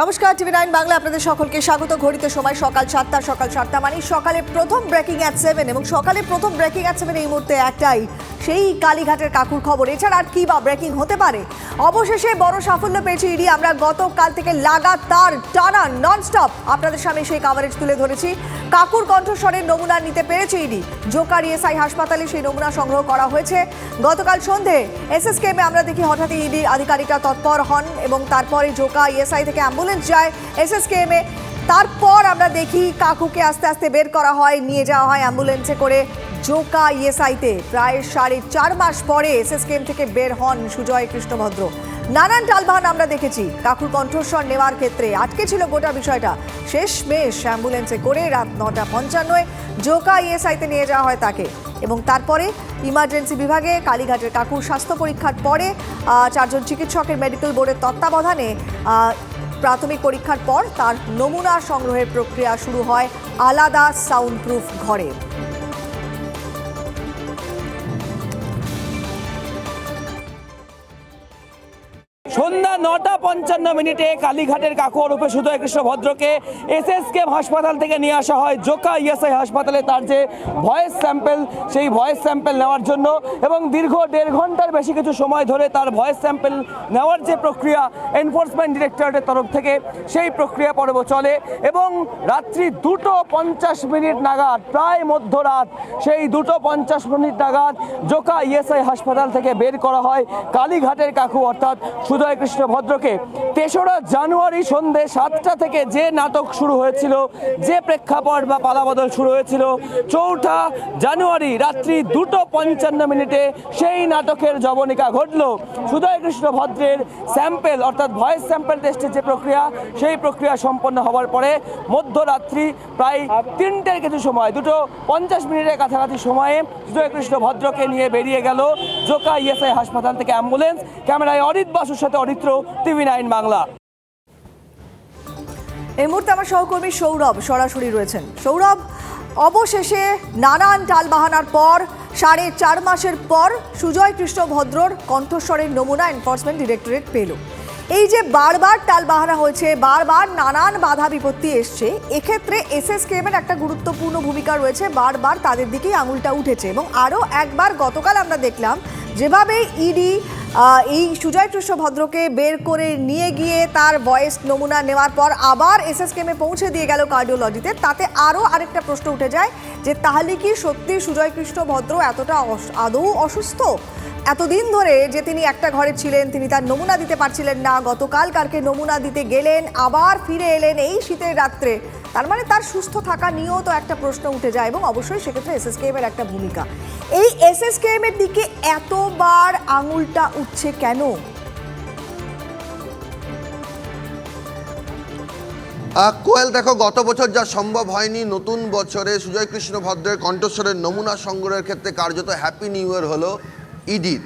নমস্কার, TV nine Bangla আপনাদের সকলকে স্বাগত। ঘড়িতে সময় সকাল সাতটা সকাল সাতটা মানে সকালে প্রথম ব্রেকিং অ্যাট সেভেন এবং সকালে প্রথম ব্রেকিং অ্যাট সেভেন এই মুহূর্তে একটাই, সেই কালীঘাটের কাকুর খবর। এছাড়া আর কি বা ব্রেকিং হতে পারে? অবশেষে বড় সাফল্য পেয়েছে ইডি। আমরা গতকাল থেকে লাগাতার টানা ননস্টপ আপনাদের সামনে সেই কাভারেজ তুলে ধরেছি। কাকুর কণ্ঠস্বরের নমুনা নিতে পেরেছে ইডি। জোকার ইএসআই হাসপাতালে সেই নমুনা সংগ্রহ করা হয়েছে। গতকাল সন্ধে এসএসকেমে আমরা দেখি হঠাৎই ইডি আধিকারিকরা তৎপর হন এবং তারপরে জোকা ইএসআই থেকে অ্যাম্বুলেন্স যায় এসএসকেএমে তারপর আমরা দেখি কাকুকে আস্তে আস্তে বের করা হয়, নিয়ে যাওয়া হয় অ্যাম্বুলেন্সে করে জোকা ইএসআইতে। প্রায় সাড়ে চার মাস পরে এসএসকেএম থেকে বের হন সুজয় কৃষ্ণভদ্র। নানান টালবাহান আমরা দেখেছি। কাকুর কণ্ঠস্বর নেওয়ার ক্ষেত্রে আটকে ছিল গোটা বিষয়টা। শেষ মেশ অ্যাম্বুলেন্সে করে রাত নটা পঞ্চান্নয় জোকা ইএসআইতে নিয়ে যাওয়া হয় তাকে। এবং তারপরে ইমার্জেন্সি বিভাগে কালীঘাটের কাকুর স্বাস্থ্য পরীক্ষার পরে চারজন চিকিৎসকের মেডিকেল বোর্ডের তত্ত্বাবধানে প্রাথমিক পরীক্ষার পর তার নমুনা সংগ্রহের প্রক্রিয়া শুরু হয় আলাদা সাউন্ড প্রুফ ঘরে। সন্ধ্যা নটা পঞ্চান্ন মিনিটে কালীঘাটের কাকু রূপে সুদয় কৃষ্ণ ভদ্রকে এস এস এসএসকে হাসপাতাল থেকে নিয়ে আসা হয়। জোকা ইএসআই হাসপাতালে তার যে ভয়েস স্যাম্পেল, সেই ভয়েস স্যাম্পেল নেওয়ার জন্য এবং দীর্ঘ দেড় ঘণ্টার বেশি কিছু সময় ধরে তার ভয়েস স্যাম্পেল নেওয়ার যে প্রক্রিয়া এনফোর্সমেন্ট ডিরেক্টরেটের তরফ থেকে, সেই প্রক্রিয়া পর্ব চলে এবং রাত্রি দুটো পঞ্চাশ মিনিট নাগাদ, প্রায় মধ্যরাত, সেই দুটো পঞ্চাশ মিনিট নাগাদ জোকা ইএসআই হাসপাতাল থেকে বের করা হয় কালীঘাটের কাকু অর্থাৎ সুদয় কৃষ্ণ ভদ্রকে। তেসরা জানুয়ারি সন্ধে সাতটা থেকে যে নাটক শুরু হয়েছিল, যে প্রেক্ষাপট বা পালাবদল শুরু হয়েছিল, চৌঠা জানুয়ারি রাত্রি দুটো পঞ্চান্ন মিনিটে সেই নাটকের জবনিকা ঘটল। সুদয় কৃষ্ণ ভদ্রের স্যাম্পেল, অর্থাৎ ভয়েস স্যাম্পেল টেস্টের যে প্রক্রিয়া, সেই প্রক্রিয়া সম্পন্ন হওয়ার পরে মধ্যরাত্রি প্রায় তিনটের কিছু সময়, দুটো পঞ্চাশ মিনিটের কাছাকাছি সময়ে সুদয় কৃষ্ণ ভদ্রকে নিয়ে বেরিয়ে গেল। জোকা ইএসআই হাসপাতাল থেকে অ্যাম্বুলেন্স, ক্যামেরায় অরিত বাসুর সাথে অরিত্র, টিভি নাইন বাংলা। এই মুহূর্তে আমার সহকর্মী সৌরভ সরাসরি রয়েছেন। সৌরভ, অবশেষে নানান টালবাহানার পর, সাড়ে চার মাসের পর সুজয় কৃষ্ণ ভদ্রর কণ্ঠস্বরের নমুনা এনফোর্সমেন্ট ডিরেক্টরেট পেল। এই যে বারবার টালবাহানা হয়েছে, বারবার নানান বাধা বিপত্তি এসছে, এক্ষেত্রে এসএসকেএম এর একটা গুরুত্বপূর্ণ ভূমিকা রয়েছে, বারবার তাদের দিকেই আঙুলটা উঠেছে এবং আরও একবার গতকাল আমরা দেখলাম যেভাবে ইডি এই সুজয় কৃষ্ণ ভদ্রকে বের করে নিয়ে গিয়ে তার ভয়েস নমুনা নেওয়ার পর আবার এসএসকেমে পৌঁছে দিয়ে গেল কার্ডিওলজিতে তাতে আরও আরেকটা প্রশ্ন উঠে যায় যে, তাহলে কি সত্যি সুজয় কৃষ্ণ ভদ্র এতটা আদৌ অসুস্থ? এতদিন ধরে যে তিনি একটা ঘরে ছিলেন, তিনি তার নমুনা দিতে পারছিলেন না গতকাল কালকে নমুনা দিতে গেলেন, আবার ফিরে এলেন এই শীতের রাত্রে। তার মানে তার সুস্থ থাকা নিয়েও তো একটা প্রশ্ন উঠে যায় এবং অবশ্যই সেক্ষেত্রে এসএসকেএম এর একটা ভূমিকা। এই এস এসএসকেএম এর দিকে এতবার আঙুলটা উঠছে কেন? কোয়েল, দেখো, গত বছর যা সম্ভব হয়নি, নতুন বছরে সুজয় কৃষ্ণ ভদ্রের কণ্ঠস্বরের নমুনা সংগ্রহের ক্ষেত্রে কার্যত হ্যাপি নিউ ইয়ার হলো। ইডির।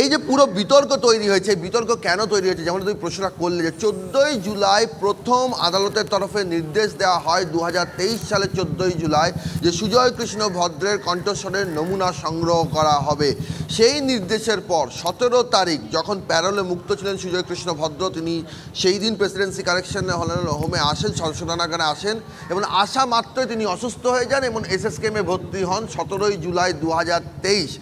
এই যে পুরো বিতর্ক তৈরি হয়েছে বিতর্ক কেন তৈরি হয়েছে, যেমন তুমি প্রশ্নটা করলে যে চোদ্দোই জুলাই প্রথম আদালতের তরফে নির্দেশ দেওয়া হয় দু হাজার তেইশ সালে চোদ্দোই জুলাই যে সুজয় কৃষ্ণ ভদ্রের কণ্ঠস্বরের নমুনা সংগ্রহ করা হবে। সেই নির্দেশের পর সতেরো তারিখ যখন প্যারোলে মুক্ত ছিলেন সুজয় কৃষ্ণ ভদ্র, তিনি সেই দিন প্রেসিডেন্সি কারেকশন হোমে আসেন সংশোধনাগারে আসেন এবং আসা মাত্রই তিনি অসুস্থ হয়ে যান এবং এসএসকেমে ভর্তি হন সতেরোই জুলাই দু হাজার তেইশ।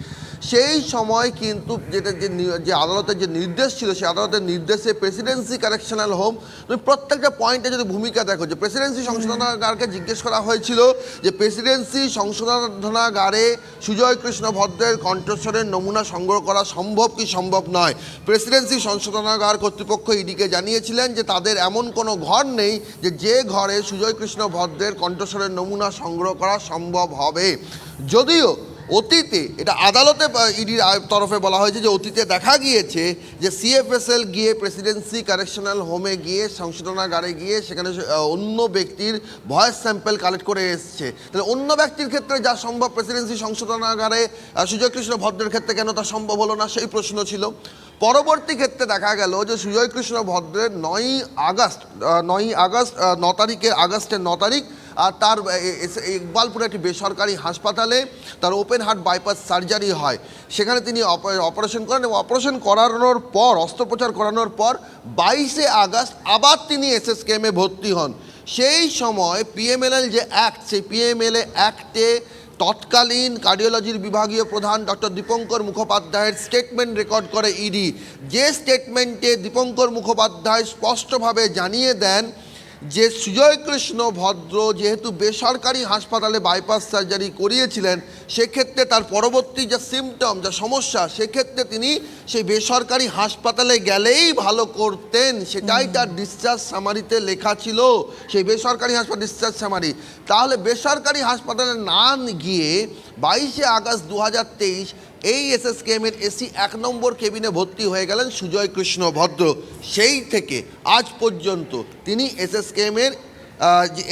সেই সময় কিন্তু যেটা যে যে আদালতের যে নির্দেশ ছিল, সেই আদালতের নির্দেশে প্রেসিডেন্সি কারেকশনাল হোম তুমি প্রত্যেকটা পয়েন্টে যদি ভূমিকা দেখো, যে প্রেসিডেন্সি সংশোধনাগারকে জিজ্ঞেস করা হয়েছিল যে প্রেসিডেন্সি সংশোধনাগারে সুজয় কৃষ্ণ ভদ্রের কণ্ঠস্বরের নমুনা সংগ্রহ করা সম্ভব কি সম্ভব নয়? প্রেসিডেন্সি সংশোধনাগার কর্তৃপক্ষ ইডিকে জানিয়েছিলেন যে তাদের এমন কোনো ঘর নেই যে যে ঘরে সুজয় কৃষ্ণ ভদ্রের কণ্ঠস্বরের নমুনা সংগ্রহ করা সম্ভব হবে। যদিও অতীতে এটা আদালতে ইডির তরফে বলা হয়েছে যে অতীতে দেখা গিয়েছে যে সিএফএসএল গিয়ে প্রেসিডেন্সি কারেকশনাল হোমে গিয়ে সংশোধনাগারে গিয়ে সেখানে অন্য ব্যক্তির ভয়েস স্যাম্পেল কালেক্ট করে এসছে। তাহলে অন্য ব্যক্তির ক্ষেত্রে যা সম্ভব প্রেসিডেন্সি সংশোধনাগারে আহ, সুজয় কৃষ্ণ ভদ্রের ক্ষেত্রে কেন তা সম্ভব হলো না সেই প্রশ্ন ছিল। পরবর্তী ক্ষেত্রে দেখা গেল যে সুজয় কৃষ্ণ ভদ্রের নয়ই আগস্ট নয়ই আগস্ট ন তারিখে আগস্টের ন তারিখ আর তার ইকবালপুরে একটি বেসরকারি হাসপাতালে তার ওপেন হার্ট বাইপাস সার্জারি হয়। সেখানে তিনি অপ- অপারেশন করেন এবং অপারেশন করানোর পর, অস্ত্রোপচার করানোর পর বাইশে আগস্ট আবার তিনি এসএসকেএমে ভর্তি হন। সেই সময় পিএমএলএল যে অ্যাক্ট সেই পিএমএলএ অ্যাক্টে তৎকালীন কার্ডিওলজির বিভাগীয় প্রধান ডক্টর দীপঙ্কর মুখোপাধ্যায়ের স্টেটমেন্ট রেকর্ড করে ইডি যে স্টেটমেন্টে দীপঙ্কর মুখোপাধ্যায় স্পষ্টভাবে জানিয়ে দেন যে সুজয় কৃষ্ণ ভদ্র যেহেতু বেসরকারি হাসপাতালে বাইপাস সার্জারি করিয়েছিলেন সেক্ষেত্রে তার পরবর্তী যা সিমটম যা সমস্যা সেক্ষেত্রে তিনি সেই বেসরকারি হাসপাতালে গেলেই ভালো করতেন। সেটাই তার ডিসচার্জ সামারিতে লেখা ছিল সেই বেসরকারি হাসপাতাল ডিসচার্জ সামারি তাহলে বেসরকারি হাসপাতালে না গিয়ে বাইশে আগস্ট দু হাজার তেইশ এই এস এস এসএসকেএমের এসি এক নম্বর কেবিনে ভর্তি হয়ে গেলেন সুজয় কৃষ্ণ ভদ্র। সেই থেকে আজ পর্যন্ত তিনি এসএসকেএমের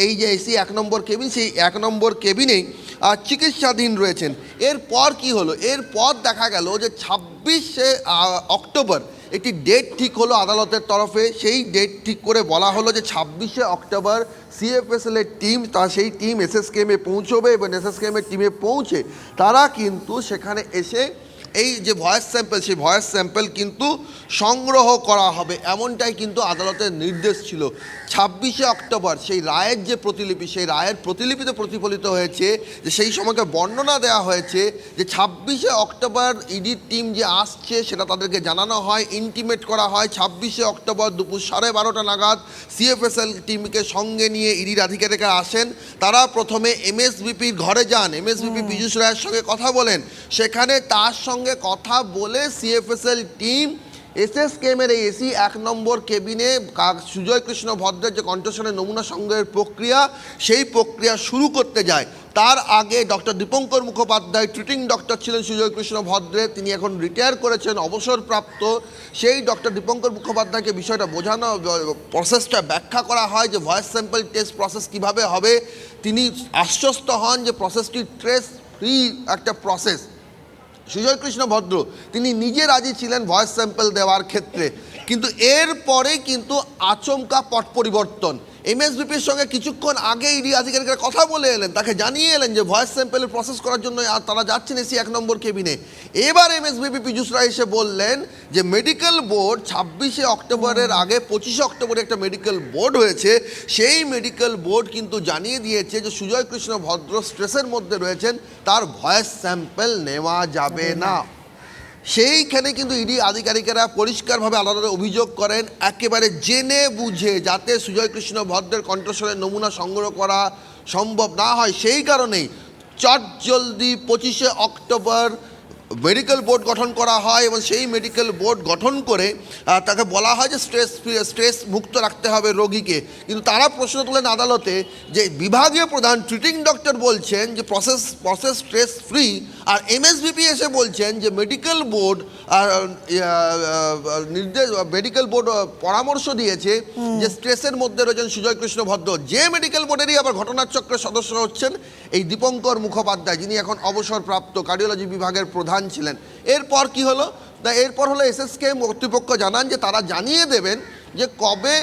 এই যে এসি এক নম্বর কেবিন, সেই এক নম্বর কেবিনেই চিকিৎসাধীন রয়েছেন। এরপর কি হলো? এরপর দেখা গেল যে ছাব্বিশে অক্টোবর একটি ডেট ঠিক হলো আদালতের তরফে। সেই ডেট ঠিক করে বলা হলো যে ছাব্বিশে অক্টোবর সিএফএসএল এর টিম তা সেই টিম এসএসকেএমে পৌঁছবে এবং এসএসকেএমের টিমে পৌঁছে তারা কিন্তু সেখানে এসে এই যে ভয়েস স্যাম্পেল সেই ভয়েস স্যাম্পেল কিন্তু সংগ্রহ করা হবে এমনটাই কিন্তু আদালতের নির্দেশ ছিল। ছাব্বিশে অক্টোবর সেই রায়ের যে প্রতিলিপি সেই রায়ের প্রতিলিপিতে প্রতিফলিত হয়েছে যে সেই সময়কে বর্ণনা দেওয়া হয়েছে যে ছাব্বিশে অক্টোবর ইডির টিম যে আসছে সেটা তাদেরকে জানানো হয় ইন্টিমেট করা হয়। ছাব্বিশে অক্টোবর দুপুর সাড়ে বারোটা নাগাদ সিএফএসএল টিমকে সঙ্গে নিয়ে ইডির আধিকারিকরা আসেন। তারা প্রথমে এমএসবিপির ঘরে যান। এমএসবিপি পীযূষ রায়ের সঙ্গে কথা বলেন। সেখানে তার সঙ্গে কথা বলে সিএফএসএল টিম এসএসকেএমের এই এসি এক নম্বর কেবিনে সুজয় কৃষ্ণ ভদ্রের যে কণ্ঠস্বরের নমুনা সংগ্রহের প্রক্রিয়া, সেই প্রক্রিয়া শুরু করতে যায়। তার আগে doctor Dipankar Mukhopadhyay treating doctor ছিলেন সুজয় কৃষ্ণ ভদ্রে, তিনি এখন রিটায়ার করেছেন, অবসরপ্রাপ্ত। সেই ডক্টর দীপঙ্কর মুখোপাধ্যায়কে বিষয়টা বোঝানো প্রসেসটা ব্যাখ্যা করা হয় যে ভয়েস স্যাম্পল টেস্ট প্রসেস কীভাবে হবে। তিনি আশ্বস্ত হন যে প্রসেসটি ট্রেস ফ্রি একটা প্রসেস সুজয় কৃষ্ণ ভদ্র, তিনি নিজে রাজি ছিলেন ভয়েস স্যাম্পল দেওয়ার ক্ষেত্রে। কিন্তু এরপরে কিন্তু আচমকা পট পরিবর্তন। এমএসবিপির সঙ্গে কিছুক্ষণ আগে ইডি আধিকারিকরা কথা বলে এলেন তাকে জানিয়ে এলেন যে ভয়েস স্যাম্পেলের প্রসেস করার জন্য আর তারা যাচ্ছেন এসি এক নম্বর কেবিনে এবার এমএসবিপি পীযূষ রায় এসে বললেন যে মেডিকেল বোর্ড ছাব্বিশে অক্টোবরের আগে পঁচিশে অক্টোবরে একটা মেডিকেল বোর্ড হয়েছে। সেই মেডিকেল বোর্ড কিন্তু জানিয়ে দিয়েছে যে সুজয় কৃষ্ণ ভদ্র স্ট্রেসের মধ্যে রয়েছেন তার ভয়েস স্যাম্পেল নেওয়া যাবে না। সেইখানে কিন্তু ইডি আধিকারিকেরা পরিষ্কারভাবে আলাদা অভিযোগ করেন, একেবারে জেনে বুঝে যাতে সুজয় কৃষ্ণ ভদ্রের কণ্ঠস্বরের নমুনা সংগ্রহ করা সম্ভব না হয়। সেই কারণেই চট জলদি পঁচিশে অক্টোবর মেডিকেল বোর্ড গঠন করা হয় এবং সেই মেডিকেল বোর্ড গঠন করে তাকে বলা হয় যে স্ট্রেস স্ট্রেস মুক্ত রাখতে হবে রোগীকে। কিন্তু তারা প্রশ্ন তোলেন আদালতে যে বিভাগীয় প্রধান ট্রিটিং ডক্টর বলছেন যে প্রসেস প্রসেস স্ট্রেস ফ্রি আর এমএসবিপি এসে বলছেন যে মেডিকেল বোর্ড নির্দেশ মেডিকেল বোর্ড পরামর্শ দিয়েছে যে স্ট্রেসের মধ্যে রয়েছেন সুজয় কৃষ্ণ ভদ্র। যে মেডিকেল বোর্ডেরই আবার ঘটনার চক্রের সদস্য হচ্ছেন এই দীপঙ্কর মুখোপাধ্যায় যিনি এখন অবসরপ্রাপ্ত কার্ডিওলজি বিভাগের প্রধান। ছিলেন। এরপর কি হলো? তা এরপর হলো এসএসকে কর্তৃপক্ষ জানান যে তারা জানিয়ে দেবেন যে কবে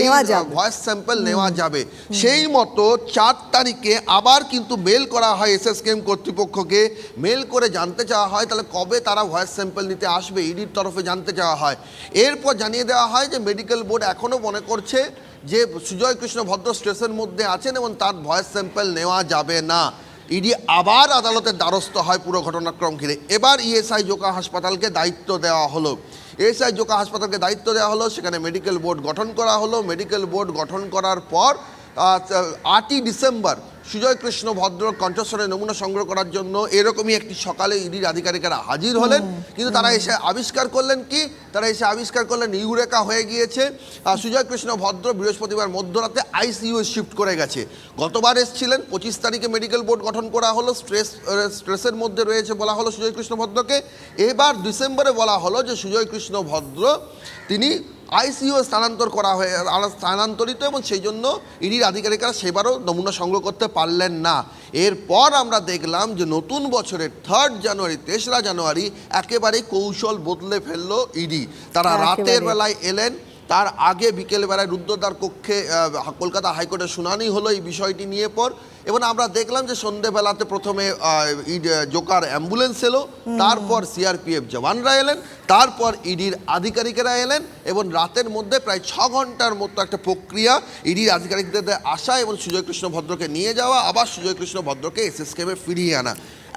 এই ভয়েস স্যাম্পল নেওয়া যাবে। সেই মতো চার তারিখে আবার কিন্তু মেল করা হয় এসএসকেএম কর্তৃপক্ষকে। মেল করে জানতে চাওয়া হয় তাহলে কবে তারা ভয়েস স্যাম্পল নিতে আসবে ইডির তরফে জানতে চাওয়া হয়। এরপর জানিয়ে দেওয়া হয় যে মেডিকেল বোর্ড এখনও মনে করছে যে সুজয় কৃষ্ণ ভদ্র স্ট্রেসের মধ্যে আছেন এবং তার ভয়েস স্যাম্পল নেওয়া যাবে না। ইডি আবার আদালতের দ্বারস্থ হয় পুরো ঘটনাক্রম ঘিরে। এবার ইএসআই জোকা হাসপাতালকে দায়িত্ব দেওয়া হলো। এসআই জোকা হাসপাতালকে দায়িত্ব দেওয়া হলো, সেখানে মেডিকেল বোর্ড গঠন করা হলো। মেডিকেল বোর্ড গঠন করার পর আটই ডিসেম্বর সুজয় কৃষ্ণ ভদ্র কণ্ঠস্বরের নমুনা সংগ্রহ করার জন্য এরকমই একটি সকালে ইডির আধিকারিকেরা হাজির হলেন। কিন্তু তারা এসে আবিষ্কার করলেন কি? তারা এসে আবিষ্কার করলেন ইউরেকা হয়ে গিয়েছে। আর সুজয় কৃষ্ণ ভদ্র বৃহস্পতিবার মধ্যরাতে আইসিইউ শিফট করে গেছে। গতবার এসেছিলেন পঁচিশ তারিখে মেডিকেল বোর্ড গঠন করা হলো স্ট্রেস স্ট্রেসের মধ্যে রয়েছে বলা হলো সুজয় কৃষ্ণ ভদ্রকে। এবার ডিসেম্বরে বলা হলো যে সুজয় কৃষ্ণ ভদ্র তিনি আইসিইউ স্থানান্তর করা হয়ে স্থানান্তরিত এবং সেই জন্য ইডির আধিকারিকরা সেবারও নমুনা সংগ্রহ করতে পারলেন না। এরপর আমরা দেখলাম যে নতুন বছরের থার্ড জানুয়ারি তেসরা জানুয়ারি একেবারে কৌশল বদলে ফেলল ইডি। তারা রাতের বেলায় এলেন তার আগে বিকেলবেলায় রুদ্রদ্বার কক্ষে কলকাতা হাইকোর্টের শুনানি হলো এই বিষয়টি নিয়ে পর। এবং আমরা দেখলাম যে সন্ধেবেলাতে প্রথমে জোকার অ্যাম্বুলেন্স এলো, তারপর সিআরপিএফ জওয়ানরা এলেন, তারপর ইডির আধিকারিকেরা এলেন এবং রাতের মধ্যে প্রায় ছ ঘণ্টার মতো একটা প্রক্রিয়া ইডির আধিকারিকদের আসা এবং সুজয় কৃষ্ণ ভদ্রকে নিয়ে যাওয়া, আবার সুজয় কৃষ্ণ ভদ্রকে এসএসকেমে ফিরিয়ে আনা।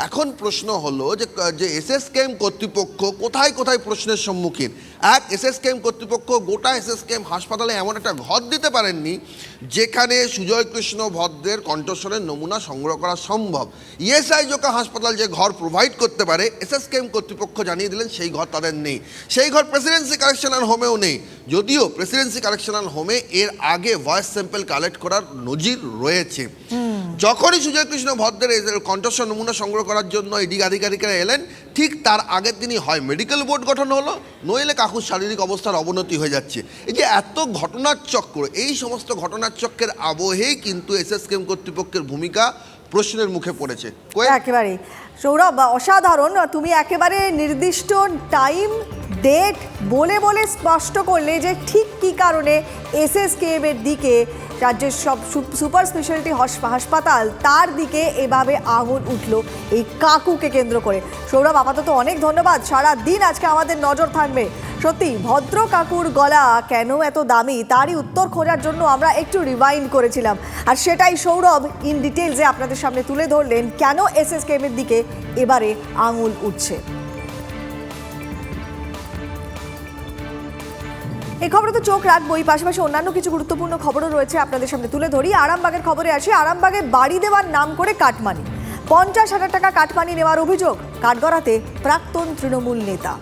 এখন প্রশ্ন হলো যে যে এসএসকেএম কর্তৃপক্ষ কোথায় কোথায় প্রশ্নের সম্মুখীন? এক এসএসকেএম কর্তৃপক্ষ গোটা এসএসকেএম হাসপাতালে এমন একটা ঘর দিতে পারেননি যেখানে সুজয় কৃষ্ণ ভদ্রের কণ্ঠস্বরের নমুনা সংগ্রহ করা সম্ভব। ইএসআই জোকা হাসপাতাল যে ঘর প্রোভাইড করতে পারে এসএসকেএম কর্তৃপক্ষ জানিয়ে দিলেন সেই ঘর তাদের নেই। সেই ঘর প্রেসিডেন্সি কালেকশনাল হোমেও নেই। যদিও প্রেসিডেন্সি কালেকশনাল হোমে এর আগে ভয়েস স্যাম্পল কালেক্ট করার নজির রয়েছে। যখনই সুজয় কৃষ্ণ ভদ্রের কণ্ঠস্বর নমুনা সংগ্রহ করার জন্য ইডি আধিকারিকরা এলেন, ঠিক তার আগের দিনই হয় মেডিকেল বোর্ড গঠন হলো, নইলে কাকুর শারীরিক অবস্থার অবনতি হয়ে যাচ্ছে। এই যে এত ঘটনার চক্র এই সমস্ত ঘটনার চক্রের আবহেই কিন্তু এসএসকেএম কর্তৃপক্ষের ভূমিকা প্রশ্নের মুখে পড়েছে। একেবারে সৌরভ, অসাধারণ, তুমি একেবারে নির্দিষ্ট টাইম ডেট বলে বলে স্পষ্ট করলে যে ঠিক কী কারণে এসএসকেএম এর দিকে রাজ্যের সব সুপার স্পেশালিটি হস- হাসপাতাল, তার দিকে এভাবে আঙুল উঠল এই কাকুকে কেন্দ্র করে। সৌরভ, আপাতত অনেক ধন্যবাদ। সারা দিন আজকে আমাদের নজর থাকবে। সত্যি, ভদ্র কাকুর গলা কেন এত দামি? তারই উত্তর খোঁজার জন্য আমরা একটু রিভাইন্ড করেছিলাম। আর সেটাই সৌরভ ইন ডিটেলসে আপনাদের সামনে তুলে ধরলেন, কেন এসএসকেএম এর দিকে এবারে আঙুল উঠছে। এই খবরে তো চোখ রাখবোই পাশাপাশি অন্যান্য কিছু গুরুত্বপূর্ণ খবরও রয়েছে আপনাদের সামনে তুলে ধরি। আরামবাগের খবরে আসি। আরামবাগে বাড়ি দেওয়ার নাম করে কাটমানি। পঞ্চাশ হাজার টাকা কাটমানি নেওয়ার অভিযোগ, কাঠগড়াতে প্রাক্তন তৃণমূল নেতা।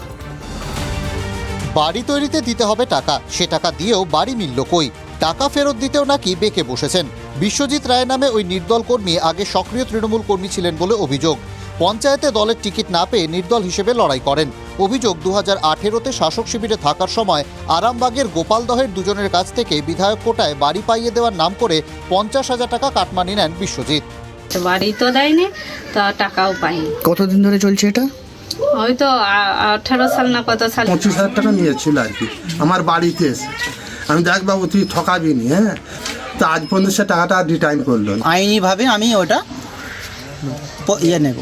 বাড়ি তৈরিতে দিতে হবে টাকা। সে টাকা দিয়েও বাড়ি মিলল কই? টাকা ফেরত দিতেও নাকি বেঁকে বসেছেন। বিশ্বজিৎ রায় নামে ওই নির্দল কর্মী আগে সক্রিয় তৃণমূল কর্মী ছিলেন বলে অভিযোগ। পঞ্চায়েতে দলের টিকিট না পেয়ে নির্দল হিসেবে লড়াই করেন। অভিযোগ দু হাজার আঠেরোতে শাসক শিবিরে থাকার সময় আরামবাগের গোপালদহের দুজনের কাছ থেকে বিধায়ক কোটায় বাড়ি পাইয়ে দেওয়ার নাম করে পঞ্চাশ হাজার টাকা কাটমানি নেন বিশ্বজিৎ। বাড়ি তো দেয়নি তা টাকাও পাইনি। কতদিন ধরে চলছে এটা? হয়তো আঠারো সাল না কত সাল? পঁচিশ হাজার টাকা নিয়েছিল আর কি আমার বাড়িতে এসে। আমি দেখ বাবু তুই ঠকাবি নি হ্যাঁ? তা আজ পর্যন্ত সে টাকাটা রিটার্ন করল আইনিভাবে আমি ওটা ইয়ে নেব।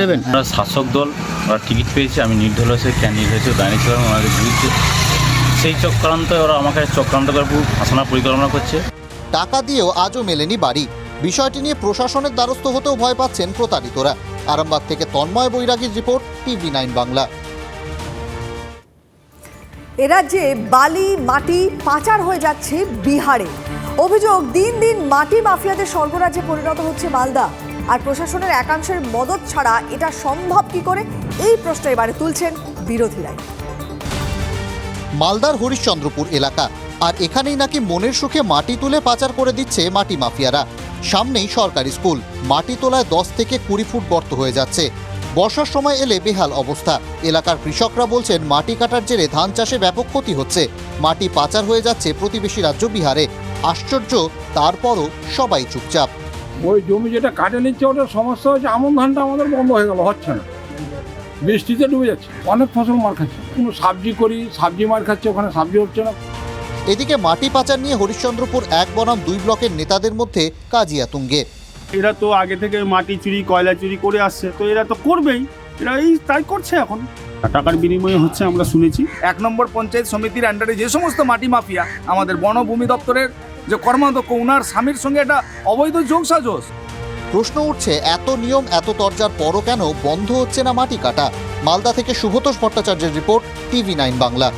নেবেন? আমরা শাসক দল ওরা টিকিট পেয়েছে আমি নির্দল হয়েছে ক্যান্ডিডেট হয়েছে দাঁড়িয়ে ছিলাম ওনাদের বিরুদ্ধে। সেই চক্রান্ত ওরা আমাকে চক্রান্ত করে ফাঁসানোর পরিকল্পনা করছে। টাকা দিয়েও আজও মেলেনি বাড়ি। বিষয়টি নিয়ে প্রশাসনের দ্বারস্থ হতেও ভয় পাচ্ছেন প্রতারিতরা। আরামবাগ থেকে তন্ময় বৈরাগীর রিপোর্ট টিভি নাইন বাংলা। এ রাজ্যে বালি মাটি পাচার হয়ে যাচ্ছে বিহারে। অভিযোগ দিন দিন মাটি মাফিয়াদের স্বর্গরাজ্যে পরিণত হচ্ছে মালদা। আর প্রশাসনের একাংশের মদত ছাড়া এটা সম্ভব কি করে? এই প্রশ্ন এবারে তুলছেন বিরোধীরাই। মালদার হরিশ্চন্দ্রপুর এলাকা। আর এখানেই নাকি মনের সুখে মাটি তুলে পাচার করে দিচ্ছে মাটি মাফিয়ারা। সামনেই সরকারি স্কুল। মাটি তোলায় দশ থেকে কুড়ি ফুট গর্ত হয়ে যাচ্ছে। বর্ষার সময় এলে বেহাল অবস্থা। এলাকার কৃষকরা বলছেন, মাটি কাটার জেরে ধান চাষে ব্যাপক ক্ষতি হচ্ছে। মাটি পাচার হয়ে যাচ্ছে প্রতিবেশী রাজ্য বিহারে। আশ্চর্য, তারপরও সবাই চুপচাপ। ওই জমি যেটা কাটে নিচ্ছে ওটার সমস্যা হচ্ছে আমন ধানটা আমাদের বন্ধ হয়ে গেল হচ্ছে না। বৃষ্টিতে ডুবে যাচ্ছে অনেক ফসল মার খাচ্ছে। কোনো সবজি করি সবজি মার খাচ্ছে ওখানে সবজি হচ্ছে না। এদিকে মাটি পাচার নিয়ে হরিশ্চন্দ্রপুর এক বনাম দুই ব্লকের নেতাদের মধ্যে কাজিয়া তুঙ্গে এরা তো আগে থেকে মাটি চুরি কয়লা চুরি করে আসছে তো এরা তো করবেই এরা এই তাই করছে এখন। টাকার বিনিময়ে হচ্ছে আমরা শুনেছি। এক নম্বর পঞ্চায়েত সমিতির আন্ডারে যে সমস্ত মাটি মাফিয়া আমাদের বনভূমি দপ্তরের যে কর্মাধ্যক্ষ উনার স্বামীর সঙ্গে এটা অবৈধ যোগ সাজস প্রশ্ন উঠছে, এত নিয়ম, এত তরজার পরও কেন বন্ধ হচ্ছে না মাটি কাটা? মালদা থেকে শুভতোষ ভট্টাচার্যের রিপোর্ট, টিভি নাইন বাংলা।